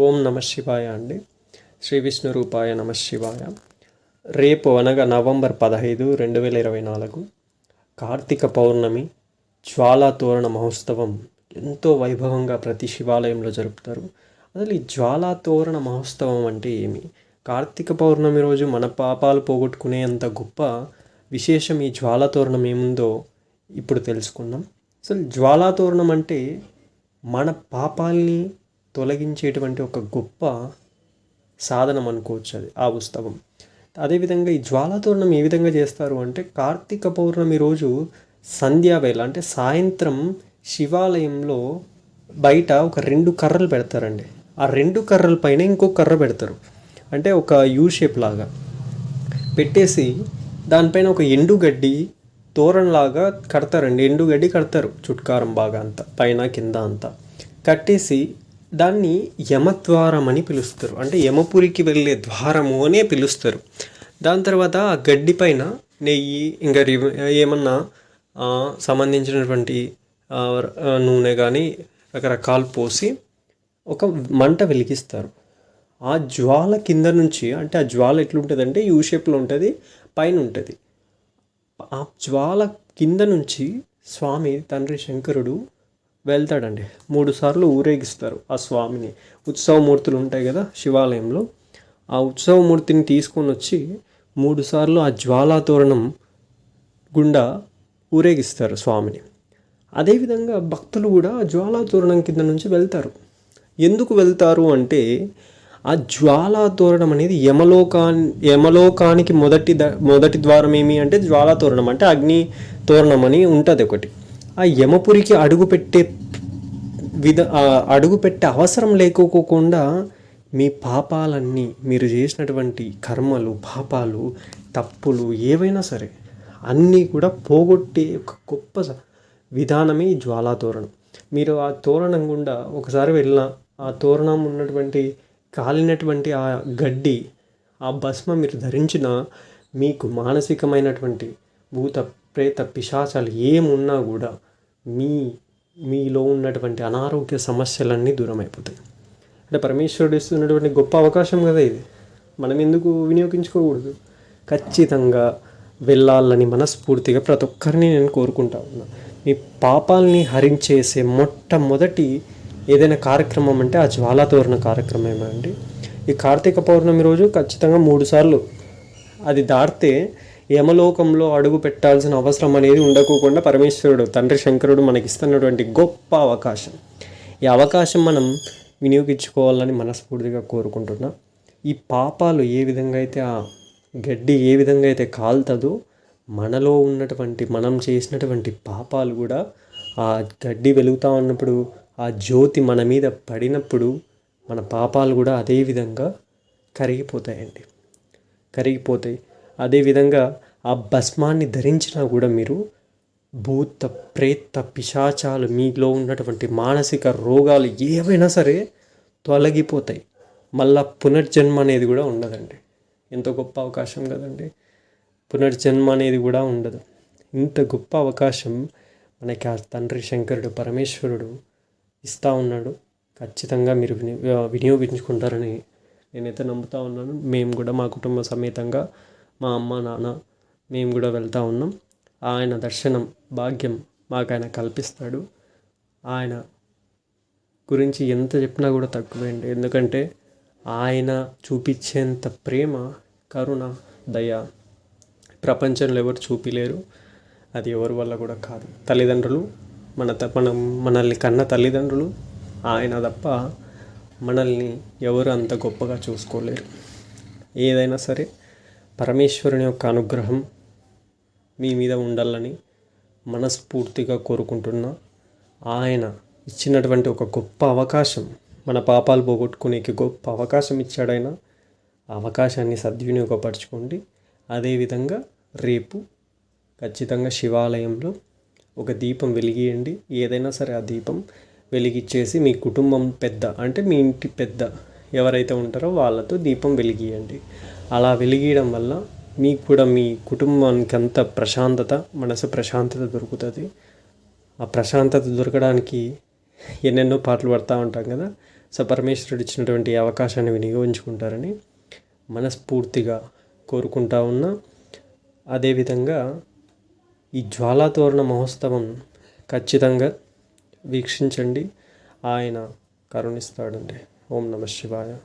ఓం నమ శివాయ అండి. శ్రీ విష్ణు రూపాయ నమ శివాయ. రేపు అనగా నవంబర్ పదహైదు రెండు వేల ఇరవై నాలుగు కార్తీక పౌర్ణమి జ్వాలా తోరణ మహోత్సవం ఎంతో వైభవంగా ప్రతి శివాలయంలో జరుపుతారు. అసలు ఈ జ్వాలా తోరణ మహోత్సవం అంటే ఏమి? కార్తీక పౌర్ణమి రోజు మన పాపాలు పోగొట్టుకునేంత గొప్ప విశేషం ఈ జ్వాలా తోరణం ఏముందో ఇప్పుడు తెలుసుకుందాం. అసలు జ్వాలా తోరణం అంటే మన పాపాల్ని తొలగించేటువంటి ఒక గొప్ప సాధనం అనుకోవచ్చు అది ఆ ఉత్సవం. అదేవిధంగా ఈ జ్వాలాతోరణం ఏ విధంగా చేస్తారు అంటే కార్తీక పౌర్ణమి రోజు సంధ్యావేళ అంటే సాయంత్రం శివాలయంలో బయట ఒక రెండు కర్రలు పెడతారండి. ఆ రెండు కర్రల పైన ఇంకో కర్ర పెడతారు. అంటే ఒక యూ షేప్ లాగా పెట్టేసి దానిపైన ఒక ఎండుగడ్డి తోరణలాగా కడతారండి. ఎండుగడ్డి కడతారు చుట్కారం బాగా అంతా పైన కింద అంతా. కట్టేసి దాన్ని యమద్వారం అని పిలుస్తారు. అంటే యమపురికి వెళ్ళే ద్వారము అనే పిలుస్తారు. దాని తర్వాత ఆ గడ్డి పైన నెయ్యి ఇంకా ఏమన్నా సంబంధించినటువంటి నూనె కానీ రకరకాలు పోసి ఒక మంట వెలిగిస్తారు. ఆ జ్వాల కింద నుంచి అంటే ఆ జ్వాల ఎట్లుంటుందంటే యూ షేప్లో ఉంటుంది పైన ఉంటుంది ఆ జ్వాల కింద నుంచి స్వామి తండ్రి శంకరుడు వెళ్తాడండి. మూడు సార్లు ఊరేగిస్తారు ఆ స్వామిని. ఉత్సవమూర్తులు ఉంటాయి కదా శివాలయంలో. ఆ ఉత్సవమూర్తిని తీసుకొని వచ్చి మూడు సార్లు ఆ జ్వాలాతోరణం గుండా ఊరేగిస్తారు స్వామిని. అదేవిధంగా భక్తులు కూడా జ్వాలాతోరణం కింద నుంచి వెళ్తారు. ఎందుకు వెళ్తారు అంటే ఆ జ్వాలాతోరణం అనేది యమలోకా యమలోకానికి మొదటి ద మొదటి ద్వారం ఏమి అంటే జ్వాలాతోరణం అంటే అగ్ని తోరణం అని ఉంటుంది ఒకటి. ఆ యమపురికి అడుగుపెట్టే విధ అడుగు పెట్టే అవసరం లేకోకుండా మీ పాపాలన్నీ మీరు చేసినటువంటి కర్మలు పాపాలు తప్పులు ఏవైనా సరే అన్నీ కూడా పోగొట్టే ఒక గొప్ప స- విధానమే ఈ జ్వాలా తోరణం. మీరు ఆ తోరణం గుండా ఒకసారి వెళ్ళిన ఆ తోరణం ఉన్నటువంటి కాలినటువంటి ఆ గడ్డి ఆ భస్మ మీరు ధరించిన మీకు మానసికమైనటువంటి భూత ప్రేత పిశాచాలు ఏమున్నా కూడా మీ మీలో ఉన్నటువంటి అనారోగ్య సమస్యలన్నీ దూరం అయిపోతాయి అంటే పరమేశ్వరుడు ఇస్తున్నటువంటి గొప్ప అవకాశం కదా ఇది. మనం ఎందుకు వినియోగించుకోకూడదు? ఖచ్చితంగా వెళ్ళాలని మనస్ఫూర్తిగా ప్రతి ఒక్కరిని నేను కోరుకుంటా ఉన్నా. మీ పాపాలని హరించేసే మొట్టమొదటి ఏదైనా కార్యక్రమం అంటే ఆ జ్వాలాతోరణ కార్యక్రమం అండి? ఈ కార్తీక పౌర్ణమి రోజు ఖచ్చితంగా మూడు సార్లు అది దాటితే యమలోకంలో అడుగు పెట్టాల్సిన అవసరం అనేది ఉండకోకుండా పరమేశ్వరుడు తండ్రి శంకరుడు మనకి ఇస్తున్నటువంటి గొప్ప అవకాశం. ఈ అవకాశం మనం వినియోగించుకోవాలని మనస్ఫూర్తిగా కోరుకుంటున్నా. ఈ పాపాలు ఏ విధంగా అయితే ఆ గడ్డి ఏ విధంగా అయితే కాలుతుందో మనలో ఉన్నటువంటి మనం చేసినటువంటి పాపాలు కూడా ఆ గడ్డి వెలుగుతూ ఉన్నప్పుడు ఆ జ్యోతి మన మీద పడినప్పుడు మన పాపాలు కూడా అదే విధంగా కరిగిపోతాయండి. కరిగిపోతాయి. అదేవిధంగా ఆ భస్మాన్ని ధరించినా కూడా మీరు భూత ప్రేత పిశాచాలు మీలో ఉన్నటువంటి మానసిక రోగాలు ఏవైనా సరే తొలగిపోతాయి. మళ్ళా పునర్జన్మ అనేది కూడా ఉండదండి. ఎంత గొప్ప అవకాశం కదండి. పునర్జన్మ అనేది కూడా ఉండదు. ఇంత గొప్ప అవకాశం మనకి ఆ తండ్రి శంకరుడు పరమేశ్వరుడు ఇస్తూ ఉన్నాడు. ఖచ్చితంగా మీరు విని వినియోగించుకుంటారని నేనైతే నమ్ముతా ఉన్నాను. మేము కూడా మా కుటుంబ సమేతంగా మా అమ్మ నాన్న మేము కూడా వెళ్తూ ఉన్నాం. ఆయన దర్శనం భాగ్యం మాకు ఆయన కల్పిస్తాడు. ఆయన గురించి ఎంత చెప్పినా కూడా తక్కువే అండి ఎందుకంటే ఆయన చూపించేంత ప్రేమ కరుణ దయ ప్రపంచంలో ఎవరు చూపిలేరు. అది ఎవరి వల్ల కూడా కాదు. తల్లిదండ్రులు మన త- మనం మనల్ని కన్న తల్లిదండ్రులు ఆయన తప్ప మనల్ని ఎవరు అంత గొప్పగా చూసుకోలేరు. ఏదైనా సరే పరమేశ్వరుని యొక్క అనుగ్రహం మీ మీద ఉండాలని మనస్ఫూర్తిగా కోరుకుంటున్నా ఆయన ఇచ్చినటువంటి ఒక గొప్ప అవకాశం మన పాపాలు పోగొట్టుకునేకి గొప్ప అవకాశం ఇచ్చాడైనా ఆ అవకాశాన్ని సద్వినియోగపరచుకోండి. అదేవిధంగా రేపు ఖచ్చితంగా శివాలయంలో ఒక దీపం వెలిగియండి. ఏదైనా సరే ఆ దీపం వెలిగిచ్చేసి మీ కుటుంబం పెద్ద అంటే మీ ఇంటి పెద్ద ఎవరైతే ఉంటారో వాళ్ళతో దీపం వెలిగియండి. అలా వెలిగియడం వల్ల మీకు కూడా మీ కుటుంబానికి అంత ప్రశాంతత మనసు ప్రశాంతత దొరుకుతుంది. ఆ ప్రశాంతత దొరకడానికి ఎన్నెన్నో పాటలు పడతా ఉంటాం కదా. సో పరమేశ్వరుడు ఇచ్చినటువంటి అవకాశాన్ని వినియోగించుకుంటారని మనస్ఫూర్తిగా కోరుకుంటా ఉన్నా. అదేవిధంగా ఈ జ్వాలాతోరణ మహోత్సవం ఖచ్చితంగా వీక్షించండి. ఆయన కరుణిస్తాడండి. ఓం నమ శివాయ.